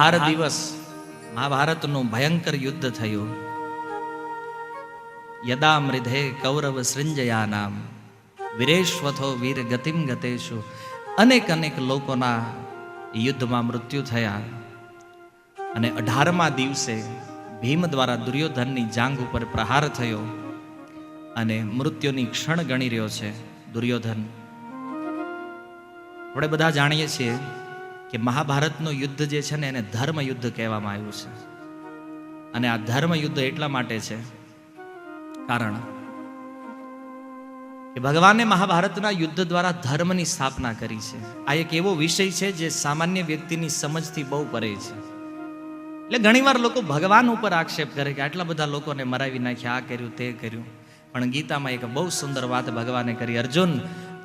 અઢાર દિવસ મહાભારતનું ભયંકર યુદ્ધ થયું. યદા મૃધે કૌરવ સૃંજયાનામ, વીરેશ્વથો વીર ગતિમ ગતેશુ. અનેક અનેક લોકોના યુદ્ધમાં મૃત્યુ થયા. અને અઢારમા દિવસે ભીમ દ્વારા દુર્યોધનની જાંગ ઉપર પ્રહાર થયો અને મૃત્યુની ક્ષણ ગણી રહ્યો છે દુર્યોધન. આપણે બધા જાણીએ છીએ કે મહાભારતનું યુદ્ધ જે છે ને એને ધર્મ યુદ્ધ કહેવામાં આવ્યું છે. અને આ ધર્મ યુદ્ધ એટલા માટે છે કારણ કે ભગવાને મહાભારતના યુદ્ધ દ્વારા ધર્મની સ્થાપના કરી છે. આ એક એવો વિષય છે જે સામાન્ય વ્યક્તિની સમજથી બહુ પરે છે. એટલે ઘણીવાર લોકો ભગવાન ઉપર આક્ષેપ કરે કે આટલા બધા લોકોને મરાવી નાખ્યા, આ કર્યું, તે કર્યું. પણ ગીતામાં એક બહુ સુંદર વાત ભગવાને કરી. અર્જુન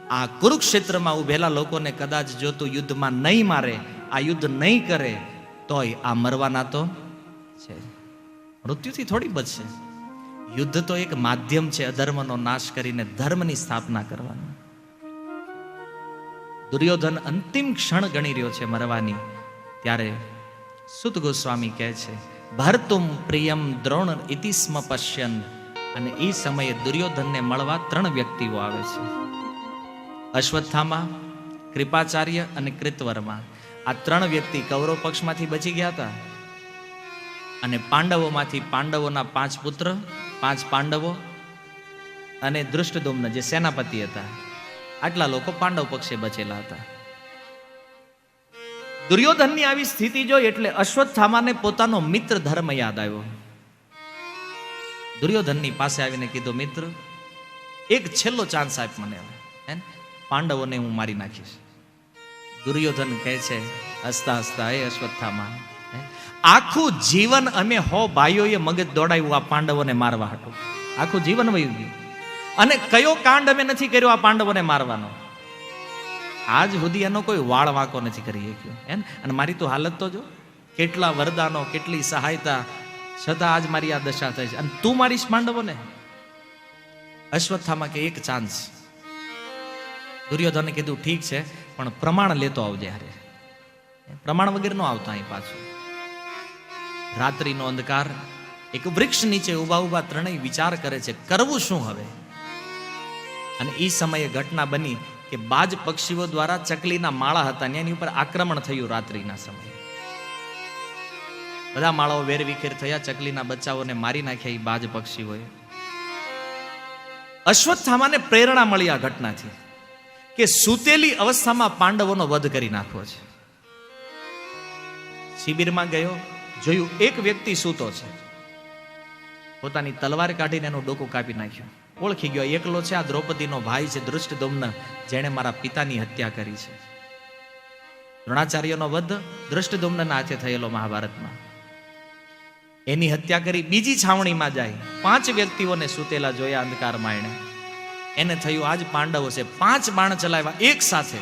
આ કુરુક્ષેત્રમાં ઉભેલા લોકોને કદાચ જો તું યુદ્ધમાં નહીં મારે, આ યુદ્ધ નહીં કરે, તોય આ મરવાના તો છે. મૃત્યુથી થોડી બચશે. યુદ્ધ તો એક માધ્યમ છે અધર્મનો નાશ કરીને ધર્મની સ્થાપના કરવાની. દુર્યોધન અંતિમ ક્ષણ ગણી રહ્યો છે મરવાની. ત્યારે સુત ગોસ્વામી કહે છે, ભરતુમ પ્રિયમ દ્રોણ ઇતિસ્મ પશ્યન. અને એ સમયે દુર્યોધનને મળવા ત્રણ વ્યક્તિઓ આવે છે. અશ્વત્થામા, કૃપાચાર્ય અને કૃતવર્મા. આ ત્રણ વ્યક્તિ કૌરવ પક્ષમાંથી બચી ગયા હતા અને પાંડવોમાંથી પાંડવોના પાંચ પુત્ર, પાંચ પાંડવો અને દૃષ્ટદુમ્ન જે સેનાપતિ હતા. આટલા લોકો પાંડવ પક્ષે બચેલા હતા. દુર્યોધનની આવી સ્થિતિ જોઈ એટલે અશ્વત્થામાને પોતાનો મિત્ર ધર્મ યાદ આવ્યો. દુર્યોધનની પાસે આવીને કીધું, મિત્ર, એક છેલ્લો ચાન્સ આપ મને? પાંડવોને હું મારી નાખીશ. દુર્યોધન કહે છે, હસતા હસતા એ અશ્વત્થામાં. આખું જીવન અમે હો ભાઈઓએ મગજ દોડાવ્યું આ પાંડવોને મારવા હતું આખું જીવન વયું ગયું. અને કયો કાંડ અમે નથી કર્યો આ પાંડવોને મારવાનો? આજ સુધી એનો કોઈ વાળ વાંકો નથી કરી શક્યો. હે અને મારી તો હાલત તો જો, કેટલા વરદાનો, કેટલી સહાયતા છતાં આજ મારી આ દશા થઈ છે. અને તું મારીશ પાંડવોને? અશ્વત્થામાં કે, એક ચાન્સ દુર્યોધને કીધું, ઠીક છે, પણ પ્રમાણ લેતો આવજે હારે. પ્રમાણ વગેરે નો આવતો અહીં પાછું. રાત્રિનો અંધકાર, એક વૃક્ષ નીચે ઊભા ઊભા ત્રણેય વિચાર કરે છે, કરવું શું હવે? અને એ સમયે ઘટના બની કે બાજ પક્ષીઓ દ્વારા ચકલીના માળા હતા એની ઉપર આક્રમણ થયું રાત્રિના સમયે. બધા માળાઓ વેરવિખેર થયા, ચકલીના બચ્ચાઓને મારી નાખ્યા એ બાજ પક્ષીઓએ. અશ્વત્થામાને પ્રેરણા મળી આ ઘટનાથી. કે સૂતેલી અવસ્થામાં પાંડવોનો વધ કરી નાખવો છે. શિબિરમાં ગયો, જોયું એક વ્યક્તિ સૂતો છે. પોતાની તલવાર કાઢીને એનું ડોકું કાપી નાખ્યું. ઓળખી ગયો, એકલો છે આ દ્રૌપદીનો ભાઈ છે દૃષ્ટદુમ્ન જેણે મારા પિતાની હત્યા કરી છે. દ્રોણાચાર્યનો વધ દૃષ્ટદુમ્નના હાથે થયેલો મહાભારતમાં. એની હત્યા કરી બીજી છાવણીમાં જાય. પાંચ વ્યક્તિઓને સૂતેલા જોયા અંધકારમાં એણે. એને થયું આજ પાંડવો છે. પાંચ બાણ ચલાવ્યા એક સાથે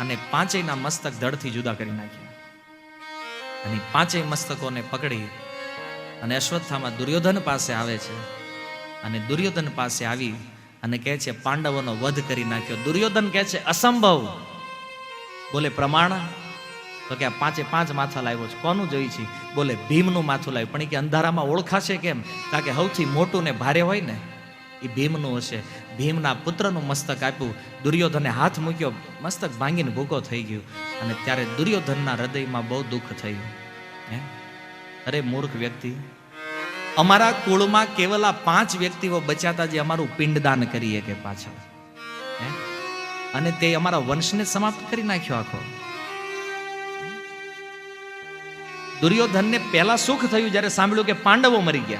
અને પાંચેયના મસ્તક ધડથી જુદા કરી નાખ્યા. અને પાંચેય મસ્તકોને પકડી અને અશ્વત્થામાં દુર્યોધન પાસે આવે છે. અને દુર્યોધન પાસે આવી અને કહે છે, પાંડવોનો વધ કરી નાખ્યો. દુર્યોધન કહે છે, અસંભવ. બોલે, પ્રમાણ? તો કે, આ પાંચે પાંચ માથા લાવ્યો છે. કોનું જોઈ છે? બોલે, ભીમનું માથું લાવ્યું. પણ એ કે અંધારામાં ઓળખાશે કેમ? કારણ કે સૌથી મોટું ને ભારે હોય ને, એ ભીમનું હશે. ભીમના પુત્રનું મસ્તક આપ્યું. દુર્યોધને હાથ મૂક્યો. મસ્તક ભાંગીને ભૂકો થઈ ગયું. અને ત્યારે દુર્યોધનના હૃદયમાં બહુ દુઃખ થયું. હે? અરે મૂર્ખ વ્યક્તિ. અમારા કુળમાં કેવલ પાંચ વ્યક્તિઓ બચ્યા જે અમારું પિંડદાન કરીએ કે પાછળ. હે? અને તે અમારા વંશને સમાપ્ત કરી નાખ્યો આખો. દુર્યોધનને પહેલા સુખ થયું જ્યારે સાંભળ્યું કે પાંડવો મરી ગયા.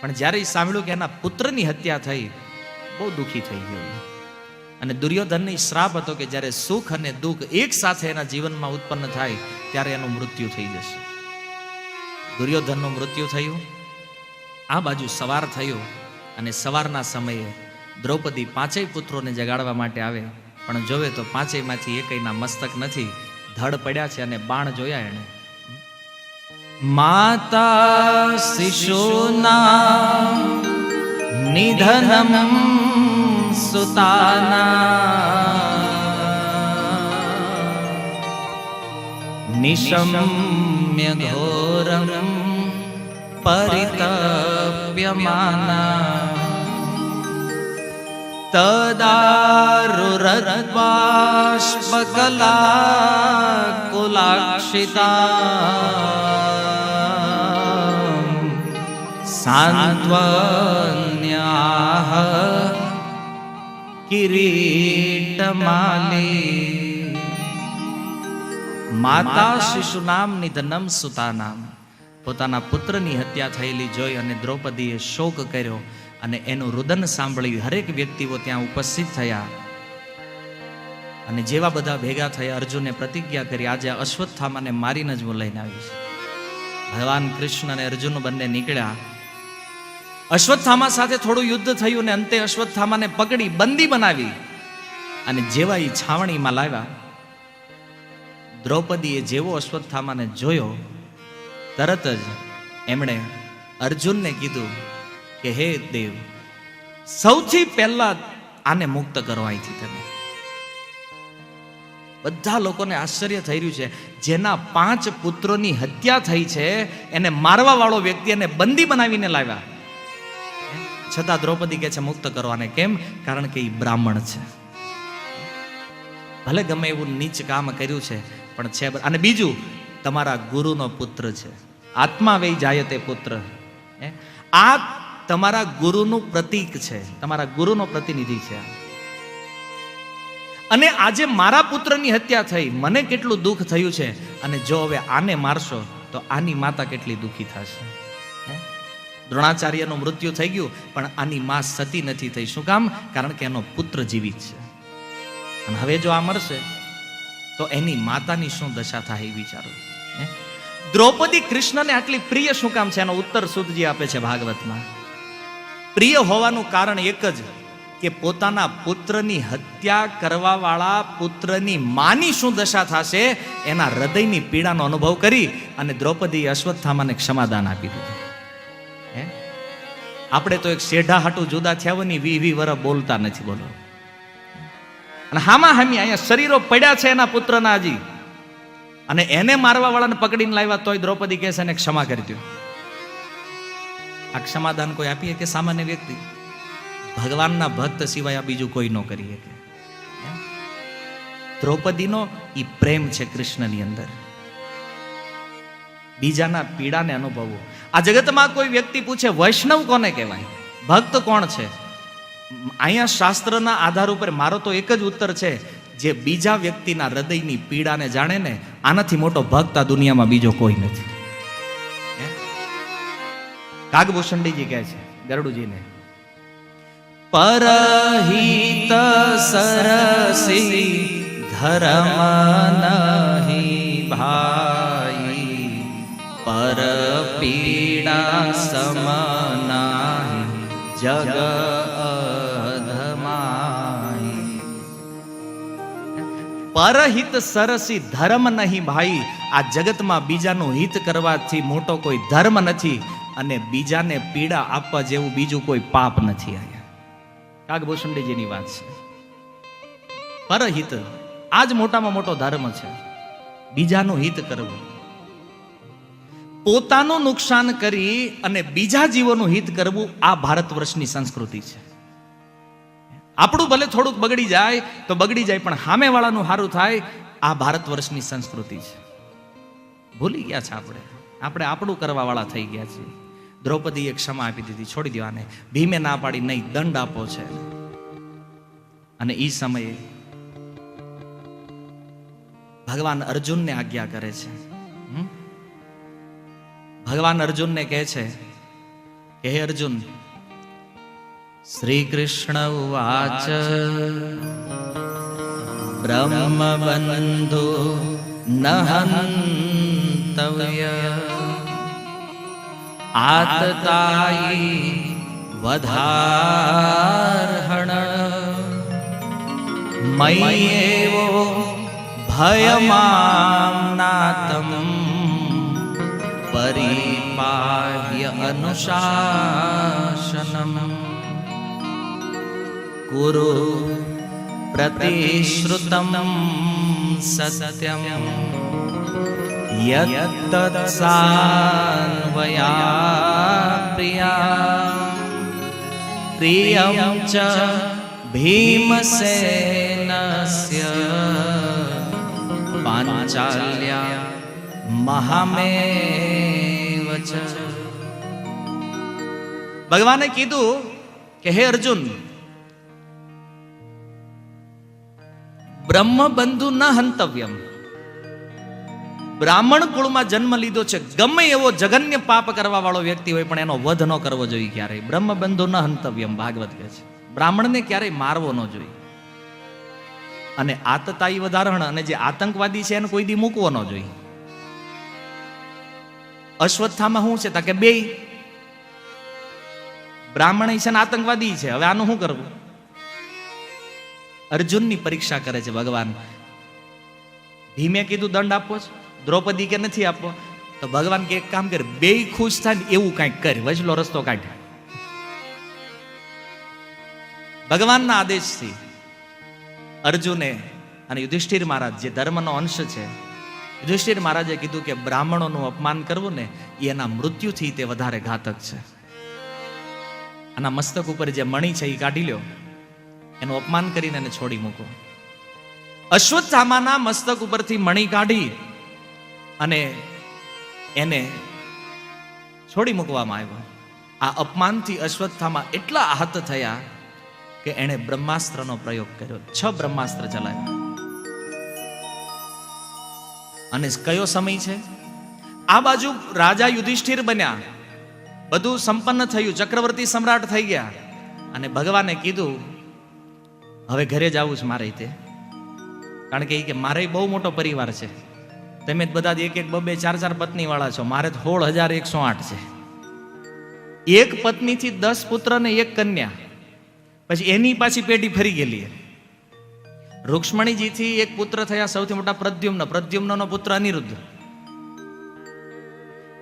પણ જ્યારે સાંભળ્યું કે એના પુત્રની હત્યા થઈ બહુ દુઃખી થઈ ગયો અને દુર્યોધનની શ્રાપ હતો કે જ્યારે સુખ અને દુઃખ એક સાથે એના જીવનમાં ઉત્પન્ન થાય, ત્યારે એનું મૃત્યુ થઈ જશે. દુર્યોધનનું મૃત્યુ થયું, આ બાજુ સવાર થયો અને સવારના સમયે દ્રૌપદી પાંચેય પુત્રોને જગાડવા માટે આવે, પણ જોવે તો પાંચેયમાંથી એકયના મસ્તક નથી, ધડ પડ્યા છે અને બાણ જોયા એણે. માતા શિશુના નિધનમ સુતાના. નિશમ્ય ઘોરમ પરિતપ્યમાના. તદારુરદ્બાષ્પકલા કુલાક્ષિતા સાંત્વન કિરીટમાલી. માતા શિશુનામ નિધનમ સુતાનામ. પોતાના પુત્રની હત્યા થયેલી જોઈ અને દ્રૌપદીએ શોક કર્યો અને એનું રુદન સાંભળી હરેક વ્યક્તિઓ ત્યાં ઉપસ્થિત થયા. અને જેવા બધા ભેગા થયા, અર્જુને પ્રતિજ્ઞા કરી, આજે અશ્વત્થામાને મારીને જ હું લઈને આવીશ. ભગવાન કૃષ્ણ અને અર્જુન બંને નીકળ્યા. અશ્વત્થામા સાથે થોડું યુદ્ધ થયું ને અંતે અશ્વત્થામાને પકડી, બંદી બનાવી. અને જેવા એ છાવણીમાં લાવ્યા, દ્રૌપદીએ જેવો અશ્વત્થામાને જોયો, તરત જ એમણે અર્જુનને કીધું કે, હે દેવ, સૌથી પહેલા આને મુક્ત કરો અહીંથી તમે. બધા લોકોને આશ્ચર્ય થઈ રહ્યું છે. જેના પાંચ પુત્રોની હત્યા થઈ છે, એને મારવા વાળો વ્યક્તિ એને બંદી બનાવીને લાવ્યા. છતાં દ્રૌપદી કહે છે, મુક્ત કરવાને કેમ? કારણ કે એ બ્રાહ્મણ છે. ભલે ગમે એવું નીચ કામ કર્યું છે, પણ છે અને બીજું, તમારા ગુરુનો પુત્ર છે. આત્મા વહી જાય તે પુત્ર. આ તમારા ગુરુનું પ્રતીક છે, તમારા ગુરુનો પ્રતિનિધિ છે. અને આજે મારા પુત્રની હત્યા થઈ, મને કેટલું દુઃખ થયું છે, અને જો હવે આને મારશો, તો આની માતા કેટલી દુઃખી થશે. હે? દ્રોણાચાર્યનું મૃત્યુ થઈ ગયું, પણ આની માં સતી નથી થઈ. શું કામ? કારણ કે એનો પુત્ર જીવિત છે. અને હવે જો આ મરશે, તો એની માતાની શું દશા થાય એ વિચારો? દ્રૌપદી કૃષ્ણને આટલી પ્રિય શું કામ છે? એનો ઉત્તર સુદજી આપે છે ભાગવતમાં. પ્રિય હોવાનું કારણ એક જ કે પોતાના પુત્રની હત્યા કરવાવાળા પુત્રની માની શું દશા થશે? એના હૃદયની પીડાનો અનુભવ કરી અને દ્રૌપદી અશ્વત્થામાને ક્ષમાદાન આપી દીધું. આપણે તો એક શેઢા હાટું જુદા થયા હોય ને વી વી વર બોલતા નથી, બોલો. અને હામા હામી અહીંયા શરીરો પડ્યા છે એના પુત્રના હજી. અને એને મારવા વાળાને પકડીને લાવ્યા તોય દ્રૌપદી કહે એને ક્ષમા કરી દો આ ક્ષમાદાન કોઈ આપીએ કે સામાન્ય વ્યક્તિ? ભગવાનના ભક્ત સિવાય આ બીજું કોઈ ન કરી શકે. દ્રૌપદીનો એ પ્રેમ છે કૃષ્ણની અંદર. બીજાના પીડાને અનુભવવું. આ જગતમાં કોઈ વ્યક્તિ પૂછે, વૈષ્ણવ કોને કહેવાય? ભક્ત કોણ છે? અહીંયા શાસ્ત્રના આધાર ઉપર મારો તો એક જ ઉત્તર છે, જે બીજા વ્યક્તિના હૃદયની પીડાને જાણે ને, આનાથી મોટો ભક્ત આ દુનિયામાં બીજો કોઈ નથી? કાગભૂષણજીજી કહે છે, ગરડુજીને, પરહિત સરસી ધર્મ નહીં ભાઈ પીડા સમનાહી જગ અધમાઈ પરહિત સરસી ધર્મ નહીં ભાઈ આ જગતમાં બીજાનું હિત કરવાથી મોટો કોઈ ધર્મ નથી અને બીજાને પીડા આપવા જેવું બીજું કોઈ પાપ નથી કાગભૂષણજીની વાત છે। પરહિત આ જ મોટામાં મોટો ધર્મ છે બીજાનું હિત કરવું પોતાનું નુકસાન કરી અને બીજા જીવોનું હિત કરવું આ ભારત વર્ષની સંસ્કૃતિ છે. આપણું ભલે થોડુંક બગડી જાય તો બગડી જાય, પણ સામેવાળાનું સારું થાય, આ ભારત વર્ષની સંસ્કૃતિ છે. ભૂલી ગયા છે આપણે. આપણે આપણું કરવાવાળા થઈ ગયા છીએ દ્રૌપદીએ ક્ષમા આપી દીધી, છોડી દેવાને ભીમે ના પાડી, નહીં, દંડ આપો છે. અને એ સમયે ભગવાન અર્જુનને આજ્ઞા કરે છે? ભગવાન અર્જુનને કહે છે કે હે અર્જુન શ્રી કૃષ્ણ ઉવાચ બ્રહ્મ બંધુ નહંતવ્ય આતતાઈ વધારહણ મય્યેવો ભયમાનાતમ પરિપાહ્ય અનુશાસનમ કુરુ પ્રતિશ્રુતમ સત્યમ યત્તત્સાન્વયા પ્રિયા પ્રિયમ ચ ભીમસેનસ્ય પાંચાલ્યા મહામેવ ચ ભગવાને કીધું કે, હે અર્જુન બ્રહ્મ બંધુ ન હંતવ્યમ. બ્રાહ્મણ કુળમાં જન્મ લીધો છે. ગમે એવો જગન્ય પાપ કરવા વાળો વ્યક્તિ હોય, પણ એનો વધ ન કરવો જોઈએ ક્યારેય. બ્રહ્મ બંધુ ન હંતવ્યમ, ભાગવત કહે છે. બ્રાહ્મણને ક્યારેય મારવો ન જોઈએ. અને આતતાઈ વધારણ અને જે આતંકવાદી છે, એને કોઈ દી મૂકવો ન જોઈએ. અશ્વત્થામાં શું છે? કે બે બ્રાહ્મણ છે ને આતંકવાદી છે. હવે આનું શું કરવું? અર્જુનની પરીક્ષા કરે છે ભગવાન. ભીમે કીધું, દંડ આપવો છે? દ્રૌપદી કે નથી આપવો તો ભગવાન કે, એક કામ કર બે ખુશ થાય એવું કાંઈક કર. વચલો રસ્તો કાઢ. ભગવાનના આદેશથી અર્જુને અને યુધિષ્ઠિર મહારાજ જે ધર્મનો અંશ છે યુધિષ્ઠિર મહારાજે કીધું કે બ્રાહ્મણોનું અપમાન કરવું ને એના મૃત્યુથી તે વધારે ઘાતક છે. આના મસ્તક ઉપર જે મણી છે એ કાઢી લ્યો. એનું અપમાન કરીને એને છોડી મૂકો. અશ્વત્થામાના મસ્તક ઉપરથી મણી કાઢી અને એને છોડી મૂકવામાં આવ્યો. આ અપમાનથી અશ્વત્થામા એટલા આહત થયા કે એણે બ્રહ્માસ્ત્રનો પ્રયોગ કર્યો. છ બ્રહ્માસ્ત્ર ચલાવ્યા. અને કયો સમય છે? આ બાજુ રાજા યુધિષ્ઠિર બન્યા. બધું સંપન્ન થયું, ચક્રવર્તી સમ્રાટ થઈ ગયા. અને ભગવાને કીધું, હવે ઘરે જવું છે મારે તે. કારણ કે એ કે મારે બહુ મોટો પરિવાર છે. તમે જ બધા એક એક બબે ચાર ચાર પત્ની વાળા છો. મારે સોળ હજાર એકસો આઠ છે. એક પત્નીથી દસ પુત્ર ને એક કન્યા. પછી એની પાછી પેઢી ફરી ગયેલી રૂક્ષ્મણીજીથી એક પુત્ર થયા, સૌથી મોટા પ્રદ્યુમ્ન. પ્રદ્યુમ્નનો પુત્ર અનિરુદ્ધ.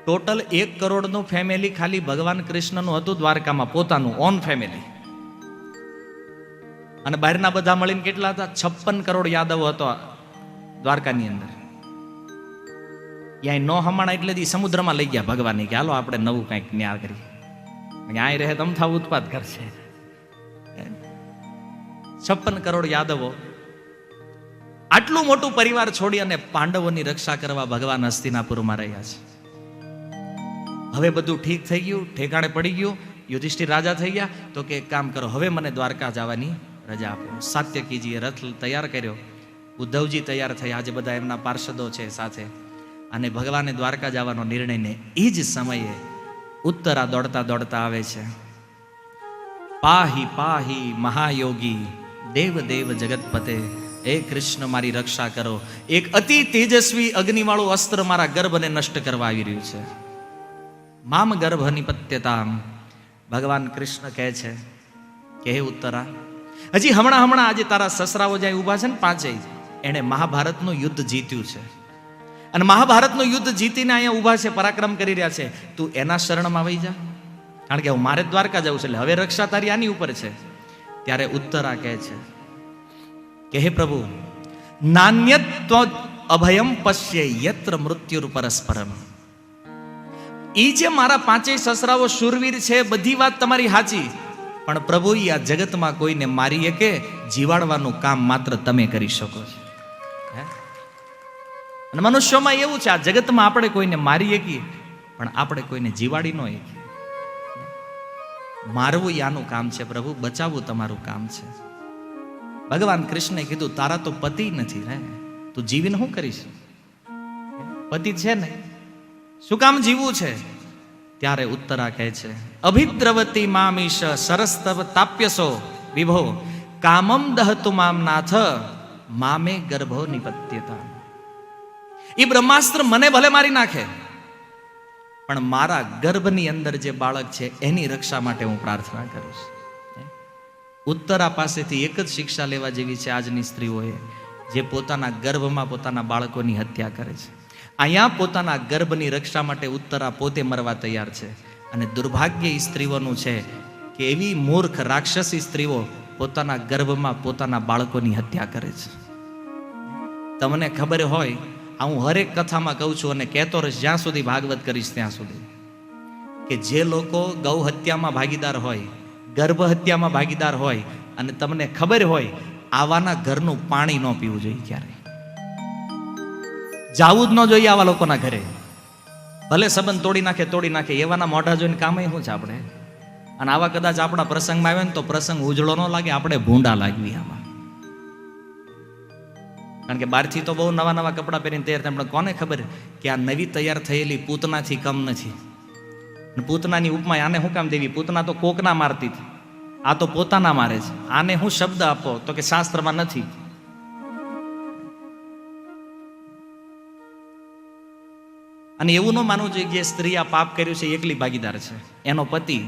ટોટલ એક કરોડનું ફેમિલી ખાલી ભગવાન કૃષ્ણનું હતું, દ્વારકામાં, પોતાનું, ઓન ફેમિલી. અને બહારના બધા મળીને કેટલા હતા? છપ્પન કરોડ યાદવો હતો દ્વારકાની અંદર. ત્યાં નો હમણાં એટલે દી સમુદ્રમાં લઈ ગયા ભગવાન કે, હાલો, આપણે નવું કંઈક ન્યાર કરીએ. અહીં રહે તમથા ઉત્પાદ કરશે. છપ્પન કરોડ યાદવો આટલું મોટું પરિવાર છોડી અને પાંડવોની રક્ષા કરવા ભગવાન હસ્તિનાપુરમાં રહ્યા છે. હવે બધું ઠીક થઈ ગયું, ઠેકાણે પડી ગયું, યુધિષ્ઠિર રાજા થઈ ગયા, તો કે કામ કરો, હવે મને દ્વારકા જવાની રજા આપો. સાત્યકીજીએ રથ તૈયાર કર્યો. ઉદ્ધવજી તૈયાર થયા, આજે બધા એમના પાર્ષદો છે સાથે. અને ભગવાને દ્વારકા જવાનો નિર્ણયને એ જ સમયે ઉત્તરા દોડતા દોડતા આવે છે. પાહી પાહી મહાયોગી, દેવ દેવ જગતપતે એ કૃષ્ણ મારી રક્ષા કરો. એક અતિ તેજસ્વી અગ્નિવાળું અસ્ત્ર મારા ગર્ભને નષ્ટ કરવા આવી રહ્યું છે. મામ ગર્ભ નિપત્યતામ ભગવાન કૃષ્ણ કહે છે, કે હે ઉત્તરા, હજી હમણાં હમણાં આજે તારા સસરાઓ જાય ઊભા છે ને પાંચેય, એણે મહાભારતનું યુદ્ધ જીત્યું છે. અને મહાભારતનું યુદ્ધ જીતીને અહીંયા ઊભા છે, પરાક્રમ કરી રહ્યા છે. તું એના શરણમાં વહી જા. કારણ કે હું મારે દ્વારકા જવું છે, એટલે હવે રક્ષા તારી આની ઉપર છે. ત્યારે ઉત્તરા કહે છે કે હે પ્રભુ, નાન્યત્વ અભયમ પશ્ય યત્ર મૃત્યુર પરસ્પરમ. ઈ જે મારા પાંચેય સસરાઓ શૂરવીર છે, બધી વાત તમારી સાચી. પણ પ્રભુ આ જગતમાં કોઈને મારી કે જીવાડવાનું કામ માત્ર તમે કરી શકો છો? અને મનુષ્યોમાં એવું છે, આ જગતમાં આપણે કોઈને મારી શકીએ, પણ આપણે કોઈને જીવાડી ન શકીએ. મારવું યાનું કામ છે પ્રભુ, બચાવવું તમારું કામ છે. ભગવાન કૃષ્ણે કીધું, તારા તો પતિ નથી ને તું જીવીને શું કરીશ? પતિ છે ને? શું કામ જીવવું છે? ત્યારે ઉત્તરા કહે છે, અભિદ્રવતી મામીશ સરસ્તવ તાપ્યસો. વિભો, કામમ દહતુ મામ નાથ, મામે ગર્ભો નિપત્યતા એ બ્રહ્માસ્ત્ર મને ભલે મારી નાખે, પણ મારા ગર્ભની અંદર જે બાળક છે, એની રક્ષા માટે હું પ્રાર્થના કરીશ. ઉત્તરા પાસેથી એક જ શિક્ષા લેવા જેવી છે આજની સ્ત્રીઓએ, જે પોતાના ગર્ભમાં પોતાના બાળકોની હત્યા કરે છે. અહીંયા પોતાના ગર્ભની રક્ષા માટે ઉત્તરા પોતે મરવા તૈયાર છે. અને દુર્ભાગ્ય સ્ત્રીઓનું છે કે એવી મૂર્ખ રાક્ષસી સ્ત્રીઓ પોતાના ગર્ભમાં પોતાના બાળકોની હત્યા કરે છે. તમને ખબર હોય, આ હું હરેક કથામાં કહું છું અને કહેતો રહીશ, જ્યાં સુધી ભાગવત કરીશ ત્યાં સુધી, કે જે લોકો ગૌ હત્યામાં ભાગીદાર હોય ગર્ભ હત્યામાં ભાગીદાર હોય અને તમને ખબર હોય, આવાના ઘરનું પાણી ન પીવું જોઈએ ક્યારે? જાવું જ ન જોઈએ આવા લોકોના ઘરે. ભલે સંબંધ તોડી નાખે તોડી નાખે, એવાના મોઢા જોઈને કામ શું છે આપણે. અને આવા કદાચ આપણા પ્રસંગમાં આવે ને તો પ્રસંગ ઉજળો ન લાગે, આપણે ભૂંડા લાગવી આમાં. કારણ કે બહારથી તો બહુ નવા નવા કપડાં પહેરીને તૈયાર થાય, પણ કોને ખબર કે આ નવી તૈયાર થયેલી પૂતનાથી કમ નથી? પૂતનાની ઉપમા આને શું કામ દેવી? પૂતના તો કોકના મારતી હતી. આ તો પોતાના મારે છે. આને હું શબ્દ આપો તો કે શાસ્ત્રમાં નથી. અને એવું ન માનવું જોઈએ કે સ્ત્રી આ પાપ કર્યું છે એકલી ભાગીદાર છે. એનો પતિ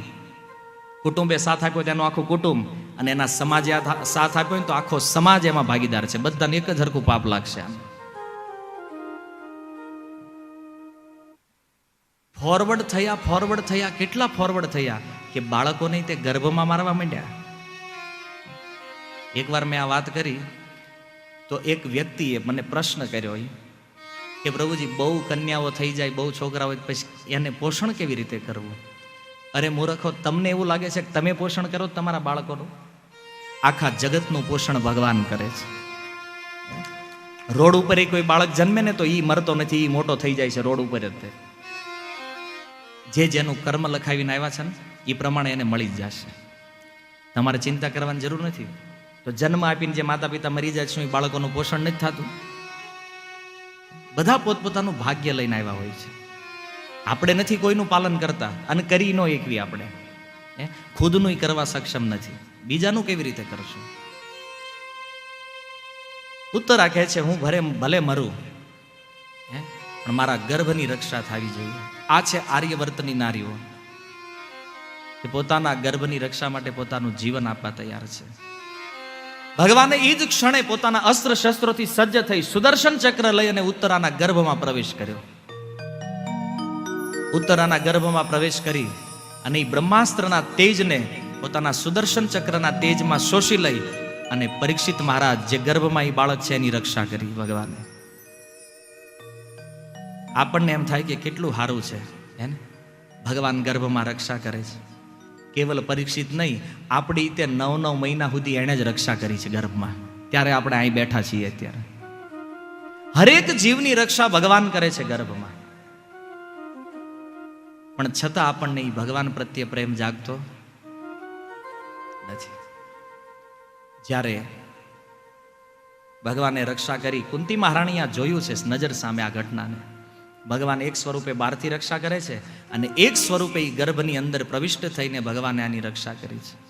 કુટુંબે સાથ આપ્યો તેનું આખું કુટુંબ અને એના સમાજે સાથ આપ્યો ને તો આખો સમાજ એમાં ભાગીદાર છે. બધાને એક જ હરખું પાપ લાગશે આમ. ફોરવર્ડ થયા ફોરવર્ડ થયા, કેટલા ફોરવર્ડ થયા કે બાળકોને તે ગર્ભમાં મારવા માંડ્યા. એકવાર મેં આ વાત કરી, તો એક વ્યક્તિએ મને પ્રશ્ન કર્યો કે પ્રભુજી, બહુ કન્યાઓ થઈ જાય, બહુ છોકરાઓ પછી એને પોષણ કેવી રીતે કરવું? અરે મૂર્ખો, તમને એવું લાગે છે કે તમે પોષણ કરો તમારા બાળકોનું? આખા જગતનું પોષણ ભગવાન કરે છે. રોડ ઉપર કોઈ બાળક જન્મે ને તો એ મરતો નથી એ મોટો થઈ જાય છે રોડ ઉપર જ જે જેનું કર્મ લખાવીને આવ્યા છે ને એ પ્રમાણે એને મળી જ જશે. તમારે ચિંતા કરવાની જરૂર નથી. તો જન્મ આપીને જે માતા પિતા મરી જાય છે, એ બાળકોનું પોષણ નથી થતું. બધા પોતપોતાનું ભાગ્ય લઈને આવ્યા હોય છે. આપણે નથી કોઈનું પાલન કરતા, અને કરી નો એકવી આપણે. ખુદનું કરવા સક્ષમ નથી. બીજાનું કેવી રીતે કરશું? ઉત્તર રાખે છે, હું ભરે, ભલે મરું. પણ મારા ગર્ભની રક્ષા થવી જોઈએ. આ છે આર્યવર્તની નારીઓ. કે પોતાના ગર્ભની રક્ષા માટે પોતાનું જીવન આપવા તૈયાર છે. ભગવાને એ જ ક્ષણે પોતાના અસ્ત્ર શસ્ત્રોથી સજ્જ થઈ સુદર્શન ચક્ર લઈ અને ઉત્તરાના ગર્ભમાં પ્રવેશ કર્યો. ઉત્તરાના ગર્ભમાં પ્રવેશ કરી અને એ બ્રહ્માસ્ત્રના તેજને પોતાના સુદર્શન ચક્રના તેજમાં શોષી લઈ અને પરીક્ષિત મહારાજ જે ગર્ભમાં એ બાળક છે એની રક્ષા કરી ભગવાને. આપણને એમ થાય કે કેટલું સારું છે, હે ને? ભગવાન ગર્ભમાં રક્ષા કરે છે. કેવલ પરીક્ષિત નહીં, આપણી તે નવ નવ મહિના સુધી એણે જ રક્ષા કરી છે ગર્ભમાં. ત્યારે આપણે અહીં બેઠા છીએ અત્યારે. હરેક જીવની રક્ષા ભગવાન કરે છે ગર્ભમાં. પણ છતાં આપણને એ ભગવાન પ્રત્યે પ્રેમ જાગતો નથી. જ્યારે ભગવાને રક્ષા કરી, કુંતી મહારાણીએ જોયું છે નજર સામે આ ઘટનાને. ભગવાન એક સ્વરૂપે બહારથી રક્ષા કરે છે અને એક સ્વરૂપે એ ગર્ભની અંદર પ્રવિષ્ટ થઈને ભગવાને આની રક્ષા કરી છે.